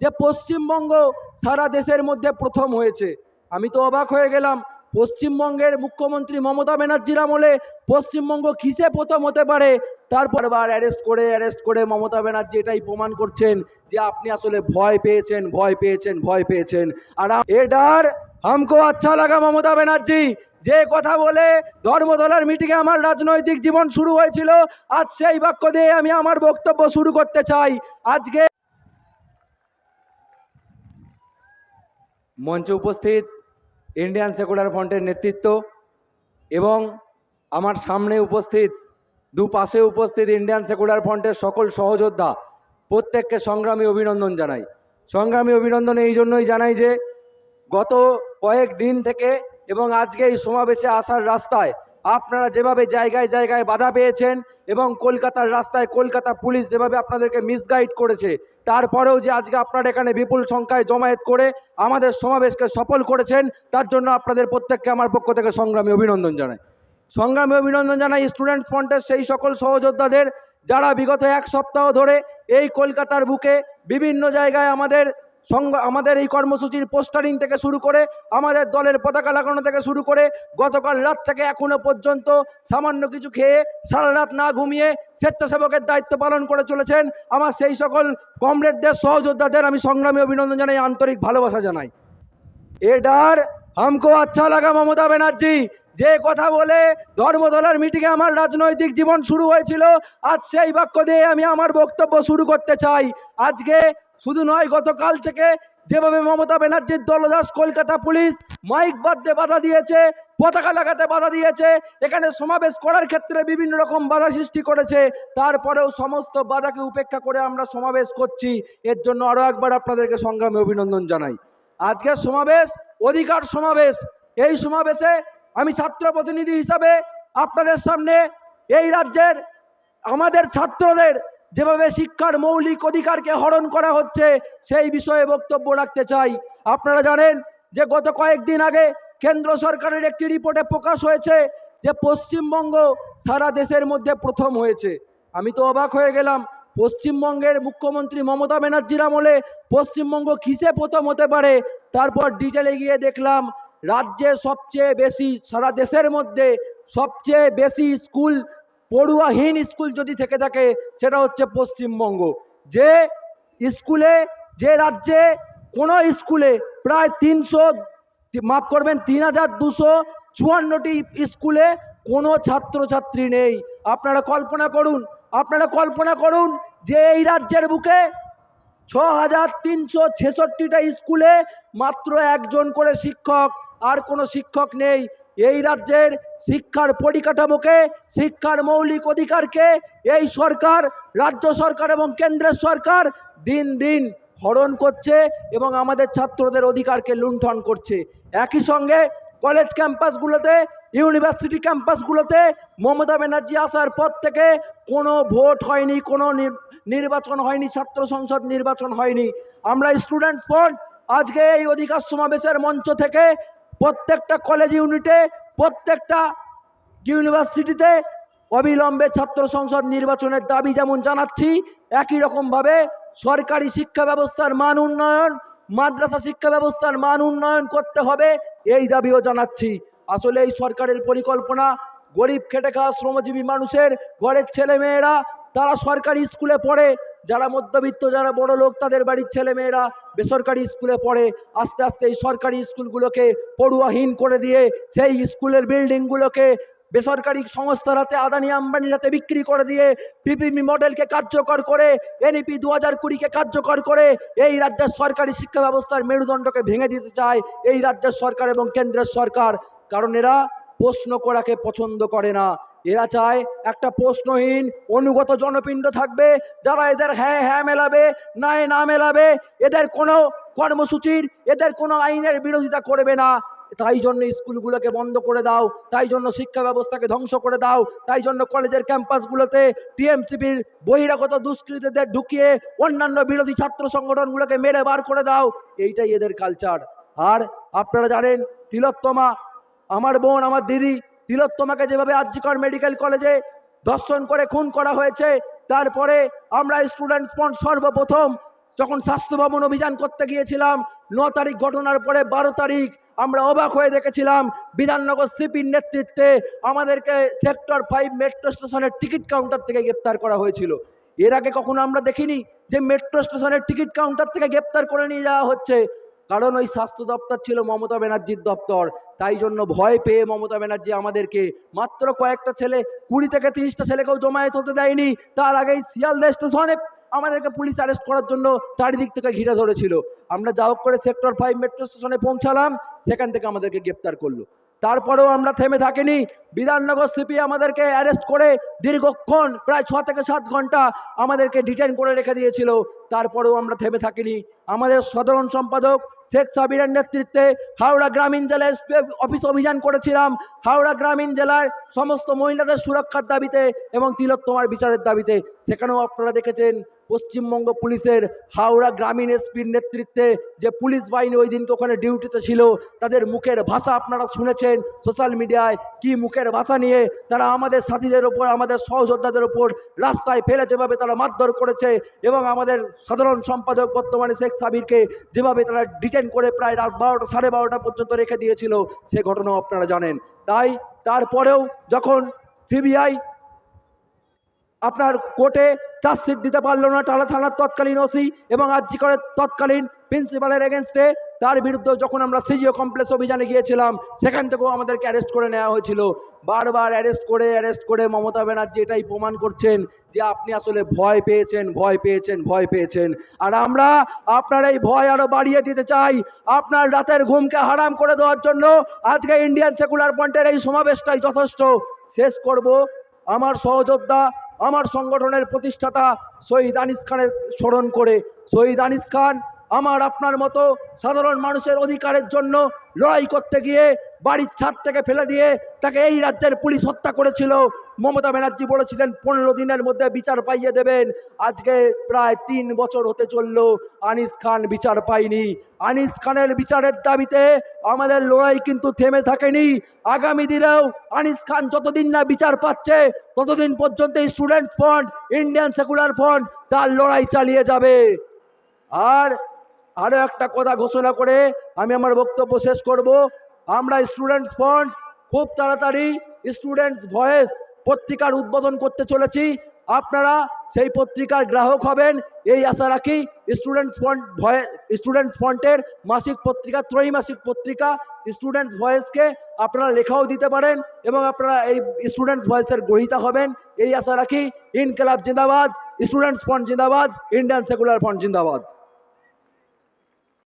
যে পশ্চিমবঙ্গ সারা দেশের মধ্যে প্রথম হয়েছে। আমি তো অবাক হয়ে গেলাম, পশ্চিমবঙ্গের মুখ্যমন্ত্রী মমতা ব্যানার্জির আমলে পশ্চিমবঙ্গ কিসে প্রথম হতে পারে? তারপর আবার অ্যারেস্ট করে অ্যারেস্ট করে মমতা ব্যানার্জি এটাই প্রমাণ করছেন যে আপনি আসলে ভয় পেয়েছেন ভয় পেয়েছেন ভয় পেয়েছেন। আর এ ডার, হামকো আচ্ছা লাগা মমতা ব্যানার্জি। যে কথা বলে ধর্মতলার মিটিংয়ে আমার রাজনৈতিক জীবন শুরু হয়েছিল, আজ সেই বাক্য দিয়ে আমি আমার বক্তব্য শুরু করতে চাই। আজকে মঞ্চে উপস্থিত ইন্ডিয়ান সেকুলার ফ্রন্টের নেতৃত্ব এবং আমার সামনে উপস্থিত, দুপাশে উপস্থিত ইন্ডিয়ান সেকুলার ফ্রন্টের সকল সহযোদ্ধা, প্রত্যেককে সংগ্রামী অভিনন্দন জানাই। সংগ্রামী অভিনন্দন এই জন্যই জানাই যে, গত কয়েক দিন থেকে এবং আজকে এই সমাবেশে আসার রাস্তায় আপনারা যেভাবে জায়গায় জায়গায় বাধা পেয়েছেন এবং কলকাতার রাস্তায় কলকাতা পুলিশ যেভাবে আপনাদেরকে মিসগাইড করেছে তারপরেও যে আজকে আপনারা এখানে বিপুল সংখ্যায় জমায়েত করে আমাদের সমাবেশকে সফল করেছেন, তার জন্য আপনাদের প্রত্যেককে আমার পক্ষ থেকে সংগ্রামী অভিনন্দন জানাই। সংগ্রামী অভিনন্দন জানাই স্টুডেন্ট ফ্রন্টের সেই সকল সহযোদ্ধাদের, যারা বিগত এক সপ্তাহ ধরে এই কলকাতার বুকে বিভিন্ন জায়গায় আমাদের সংগ আমাদের এই কর্মসূচির পোস্টারিং থেকে শুরু করে আমাদের দলের পতাকা লাগানো থেকে শুরু করে গতকাল রাত থেকে এখনও পর্যন্ত সামান্য কিছু খেয়ে সারা রাত না ঘুমিয়ে স্বেচ্ছাসেবকের দায়িত্ব পালন করে চলেছেন। আমার সেই সকল কমরেডদের সহযোদ্ধাদের আমি সংগ্রামী অভিনন্দন জানাই, আন্তরিক ভালোবাসা জানাই। এ ডার হামকো আচ্ছা লাগা মমতা ব্যানার্জি, যে কথা বলে ধর্মতলার মিটিংয়ে আমার রাজনৈতিক জীবন শুরু হয়েছিল, আজ সেই বাক্য দিয়ে আমি আমার বক্তব্য শুরু করতে চাই। আজকে শুধু নয়, গতকাল থেকে যেভাবে মমতা ব্যানার্জির দলদাস কলকাতা পুলিশ মাইক বাদতে বাধা দিয়েছে, পতাকা লাগাতে বাধা দিয়েছে, এখানে সমাবেশ করার ক্ষেত্রে বিভিন্ন রকম বাধা সৃষ্টি করেছে, তারপরেও সমস্ত বাধাকে উপেক্ষা করে আমরা সমাবেশ করছি। এর জন্য আরও একবার আপনাদেরকে সংগ্রামে অভিনন্দন জানাই। আজকের সমাবেশ, অধিকার সমাবেশ, এই সমাবেশে আমি ছাত্র প্রতিনিধি হিসাবে আপনাদের সামনে এই রাজ্যের আমাদের ছাত্রদের যেভাবে শিক্ষার মৌলিক অধিকারকে হরণ করা হচ্ছে, সেই বিষয়ে বক্তব্য রাখতে চাই। আপনারা জানেন যে গত কয়েকদিন আগে কেন্দ্র সরকারের একটি রিপোর্টে প্রকাশ হয়েছে যে পশ্চিমবঙ্গ সারা দেশের মধ্যে প্রথম হয়েছে। আমি তো অবাক হয়ে গেলাম, পশ্চিমবঙ্গের মুখ্যমন্ত্রী মমতা ব্যানার্জির আমলে পশ্চিমবঙ্গ কিসে প্রথম হতে পারে? তারপর ডিটেলে গিয়ে দেখলাম, রাজ্যে সবচেয়ে বেশি, সারা দেশের মধ্যে সবচেয়ে বেশি স্কুল পড়ুয়াহীন স্কুল যদি থেকে থাকে, সেটা হচ্ছে পশ্চিমবঙ্গ। যে স্কুলে, যে রাজ্যে কোনো স্কুলে প্রায় তিনশো, মাফ করবেন, তিন হাজার দুশো চুয়ান্নটি স্কুলে কোনো ছাত্রছাত্রী নেই। আপনারা কল্পনা করুন, আপনারা কল্পনা করুন যে এই রাজ্যের বুকে ছ হাজার তিনশো ছেষট্টিটা স্কুলে মাত্র একজন করে শিক্ষক, আর কোনো শিক্ষক নেই। এই রাজ্যের শিক্ষার পরিকাঠামোকে, শিক্ষার মৌলিক অধিকারকে এই সরকার, রাজ্য সরকার এবং কেন্দ্রের সরকার দিন দিন হরণ করছে এবং আমাদের ছাত্রদের অধিকারকে লুণ্ঠন করছে। একই সঙ্গে কলেজ ক্যাম্পাসগুলোতে ইউনিভার্সিটি ক্যাম্পাসগুলোতে মমতা ব্যানার্জি আসার পর থেকে কোনো ভোট হয়নি, কোনো নির- নির্বাচন হয়নি, ছাত্র সংসদ নির্বাচন হয়নি। আমরা স্টুডেন্ট ফ্রন্ট আজকে এই অধিকার সমাবেশের মঞ্চ থেকে প্রত্যেকটা কলেজ ইউনিটে প্রত্যেকটা ইউনিভার্সিটিতে অবিলম্বে ছাত্র সংসদ নির্বাচনের দাবি যেমন জানাচ্ছি, একই রকমভাবে সরকারি শিক্ষা ব্যবস্থার মান উন্নয়ন, মাদ্রাসা শিক্ষা ব্যবস্থার মান উন্নয়ন করতে হবে, এই দাবিও জানাচ্ছি। আসলে এই সরকারের পরিকল্পনা গরিব খেটে খাওয়া শ্রমজীবী মানুষের, ঘরের ছেলে মেয়েরা তারা সরকারি স্কুলে পড়ে যারা মধ্যবিত্ত, যারা বড় লোক, তাদের বাড়ির ছেলে মেয়েরা বেসরকারি স্কুলে পড়ে। আস্তে আস্তে এই সরকারি স্কুলগুলোকে পড়ুয়াহীন করে দিয়ে সেই স্কুলের বিল্ডিংগুলোকে বেসরকারি সংস্থার হাতে আদানি আম্বানির হাতে বিক্রি করে দিয়ে পিপিপি মডেলকে কার্যকর করে, এনইপি দু হাজার কুড়িকে কার্যকর করে এই রাজ্যের সরকারি শিক্ষা ব্যবস্থার মেরুদণ্ডকে ভেঙে দিতে চায় এই রাজ্যের সরকার এবং কেন্দ্রের সরকার। কারণ এরা প্রশ্ন করাকে পছন্দ করে না। এরা চায় একটা প্রশ্নহীন, অনুগত জনপিণ্ড থাকবে, যারা এদের হ্যাঁ হ্যাঁ মেলাবে, নাই, না মেলাবে, এদের কোনো কর্মসূচির, এদের কোনো আইনের বিরোধিতা করবে না। তাই জন্য স্কুলগুলোকে বন্ধ করে দাও, তাই জন্য শিক্ষা ব্যবস্থাকে ধ্বংস করে দাও, তাই জন্য কলেজের ক্যাম্পাসগুলোতে টিএমসিপির বহিরাগত দুষ্কৃতীদের ঢুকিয়ে অন্যান্য বিরোধী ছাত্র সংগঠনগুলোকে মেরে বার করে দাও, এইটাই এদের কালচার আর আপনারা জানেন, তিলোত্তমা, আমার বোন, আমার দিদি তিলোত্তমাকে যেভাবে আর্যিকর মেডিকেল কলেজে ধর্ষণ করে খুন করা হয়েছে, তারপরে আমরা স্টুডেন্ট ফ্রন্ট সর্বপ্রথম যখন স্বাস্থ্য ভবন অভিযান করতে গিয়েছিলাম, ন তারিখ ঘটনার পরে বারো তারিখ আমরা অবাক হয়ে দেখেছিলাম, বিধাননগর সিপির নেতৃত্বে আমাদেরকে সেক্টর ফাইভ মেট্রো স্টেশনের টিকিট কাউন্টার থেকে গ্রেপ্তার করা হয়েছিল। এর আগে কখনো আমরা দেখিনি যে মেট্রো স্টেশনের টিকিট কাউন্টার থেকে গ্রেপ্তার করে নিয়ে যাওয়া হচ্ছে। কারণ ওই স্বাস্থ্য দপ্তর ছিল মমতা ব্যানার্জির দপ্তর। তাই জন্য ভয় পেয়ে মমতা ব্যানার্জি আমাদেরকে মাত্র কয়েকটা ছেলে, কুড়ি থেকে তিরিশটা ছেলেকেও জমায়েত হতে দেয়নি। তার আগেই শিয়ালদা স্টেশনে আমাদেরকে পুলিশ অ্যারেস্ট করার জন্য চারিদিক থেকে ঘিরে ধরেছিল। আমরা যা হোক করে সেক্টর ফাইভ মেট্রো স্টেশনে পৌঁছালাম, সেখান থেকে আমাদেরকে গ্রেপ্তার করল। তারপরেও আমরা থেমে থাকিনি। বিধাননগর সিপি আমাদেরকে অ্যারেস্ট করে দীর্ঘক্ষণ, প্রায় ছ থেকে সাত ঘণ্টা আমাদেরকে ডিটেন করে রেখে দিয়েছিল। তারপরেও আমরা থেমে থাকিনি। আমাদের সাধারণ সম্পাদক শেখ সাবিরের নেতৃত্বে হাওড়া গ্রামীণ জেলায় অফিস অভিযান করেছিলাম। হাওড়া গ্রামীণ জেলার সমস্ত মহিলাদের সুরক্ষার দাবিতে এবং তিলোত্তমার বিচারের দাবিতে। সেখানেও আপনারা দেখেছেন পশ্চিমবঙ্গ পুলিশের হাওড়া গ্রামীণ এসপির নেতৃত্বে যে পুলিশ বাহিনী ওই দিনকে ওখানে ডিউটিতে ছিল, তাদের মুখের ভাষা আপনারা শুনেছেন সোশ্যাল মিডিয়ায়, কি মুখের ভাষা নিয়ে তারা আমাদের সাথীদের ওপর, আমাদের সহযোদ্ধাদের ওপর রাস্তায় ফেলে যেভাবে তারা মারধর করেছে এবং আমাদের সাধারণ সম্পাদক বর্তমানে শেখ সাবিরকে যেভাবে তারা ডিটেন করে প্রায় রাত বারোটা, সাড়ে বারোটা পর্যন্ত রেখে দিয়েছিল, সে ঘটনাও আপনারা জানেন। তাই তারপরেও যখন সিবিআই আপনার কোর্টে চার্জশিট দিতে পারল না, টালা থানার তৎকালীন ওসি এবং আর্জি করে তৎকালীন প্রিন্সিপালের এগেনস্টে তার বিরুদ্ধে যখন আমরা সিজিও কমপ্লেক্স অভিযানে গিয়েছিলাম, সেখান থেকেও আমাদেরকে অ্যারেস্ট করে নেওয়া হয়েছিল। বারবার অ্যারেস্ট করে অ্যারেস্ট করে মমতা ব্যানার্জি এটাই প্রমাণ করছেন যে আপনি আসলে ভয় পেয়েছেন ভয় পেয়েছেন ভয় পেয়েছেন। আর আমরা আপনার এই ভয় আরও বাড়িয়ে দিতে চাই। আপনার রাতের ঘুমকে হারাম করে দেওয়ার জন্য আজকে ইন্ডিয়ান সেকুলার ফ্রন্টের এই সমাবেশটাই যথেষ্ট। শেষ করব। আমার সহযোদ্ধা আমার সংগঠনের প্রতিষ্ঠাতা শহীদ আনিস খানের স্মরণ করে, শহীদ আনিস খান, আমার আপনার মতো সাধারণ মানুষের অধিকারের জন্য লড়াই করতে গিয়ে বাড়ির ছাদ থেকে ফেলে দিয়ে তাকে এই রাজ্যের পুলিশ হত্যা করেছিল। মমতা ব্যানার্জি বলেছিলেন, পনেরো দিনের মধ্যে বিচার পাইয়ে দেবেন। আজকে প্রায় তিন বছর হতে চলল, আনিস খান বিচার পায়নি আনিস খানের বিচারের দাবিতে আমাদের লড়াই কিন্তু থেমে থাকেনি। আগামী দিনেও আনিস খান যতদিন না বিচার পাচ্ছে, ততদিন পর্যন্ত student front, Indian secular front, তার লড়াই চালিয়ে যাবে। আর আরও একটা কথা ঘোষণা করে আমি আমার বক্তব্য শেষ করব। আমরা স্টুডেন্টস ফ্রন্ট, খুব তাড়াতাড়ি স্টুডেন্টস ভয়েস পত্রিকার উদ্বোধন করতে চলেছি। আপনারা সেই পত্রিকার গ্রাহক হবেন। এই আশা রাখি স্টুডেন্টস ফ্রন্ট ভয়ে স্টুডেন্টস ফ্রন্টের মাসিক পত্রিকা, ত্রৈমাসিক পত্রিকা স্টুডেন্টস ভয়েসকে আপনারা লেখাও দিতে পারেন এবং আপনারা এই স্টুডেন্টস ভয়েসের গ্রহীতা হবেন। এই আশা রাখি, ইনকলাব জিন্দাবাদ স্টুডেন্টস ফ্রন্ট জিন্দাবাদ ইন্ডিয়ান সেকুলার ফ্রন্ট জিন্দাবাদ।